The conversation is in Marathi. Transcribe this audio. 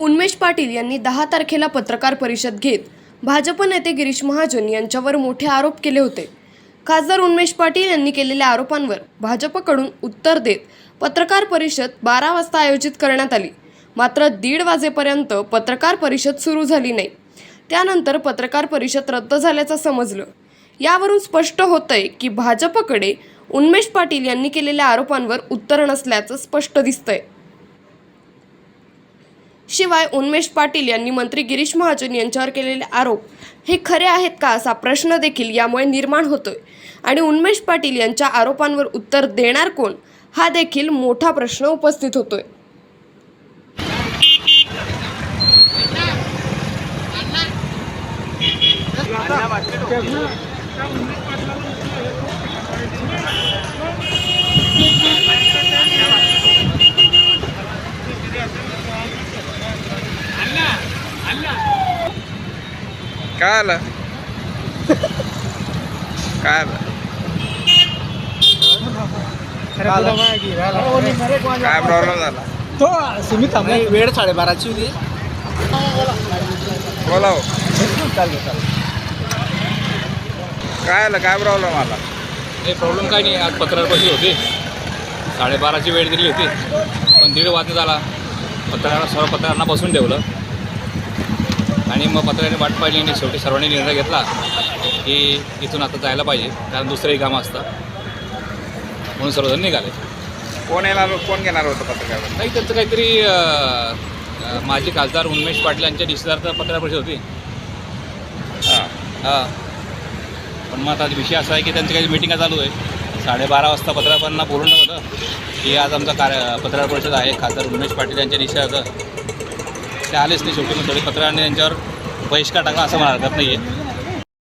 उन्मेष पाटील यांनी दहा तारखेला पत्रकार परिषद घेत भाजप नेते गिरीश महाजन यांच्यावर मोठे आरोप केले होते. खासदार उन्मेष पाटील यांनी केलेल्या आरोपांवर भाजपकडून उत्तर देत पत्रकार परिषद बारा वाजता आयोजित करण्यात आली. मात्र दीड वाजेपर्यंत पत्रकार परिषद सुरू झाली नाही. त्यानंतर पत्रकार परिषद रद्द झाल्याचं समजलं. यावरून स्पष्ट होतंय की भाजपकडे उन्मेष पाटील यांनी केलेल्या आरोपांवर उत्तर नसल्याचं स्पष्ट दिसतंय. शिवाय उन्मेष पाटील यांनी मंत्री गिरीश महाजन यांच्यावर केलेले आरोप हे खरे आहेत का असा प्रश्न देखील यामुळे निर्माण होतोय. आणि उन्मेष पाटील यांच्या आरोपांवर उत्तर देणार कोण? हा देखील मोठा प्रश्न उपस्थित होतोय. काय आलं? काय आलं? काय प्रॉब्लेम झाला? तो सुमित थांबला वेळ साडेबाराची होती. बोला हो. काय आलं? काय प्रॉब्लेम आला? हे प्रॉब्लेम काय नाही. आज पत्रकारपशी होती. साडेबाराची वेळ दिली होती. पण दीड वाजता झाला. पत्रकारांना सर्व पत्रकारांना बसून ठेवलं. आणि मग पत्रकारांनी वाट पाहिली आणि शेवटी सर्वांनी निर्णय घेतला की इथून आता जायला पाहिजे. कारण दुसरंही कामं असतं. म्हणून सर्वजण निघाले. कोण येणार कोण घेणार होतं पत्रकार? नाही त्यांचं काहीतरी माजी खासदार उन्मेष पाटील यांच्या डिस्चार्ज पत्रकार परिषद होती. हां. हां. पण मग आता विषय असा आहे की त्यांची काही मिटिंग चालू आहे. साडेबारा वाजता पत्रकारांना बोलणं होतं की आज आमचा कार्य पत्रकार परिषद आहे. खासदार उमेश पाटील यांच्या निश्चयाचं ते आलेच नाही शेवटी मग थोडी पत्रकारांनी त्यांच्यावर बहिष्कार टाकला असं मला हरकत नाही आहे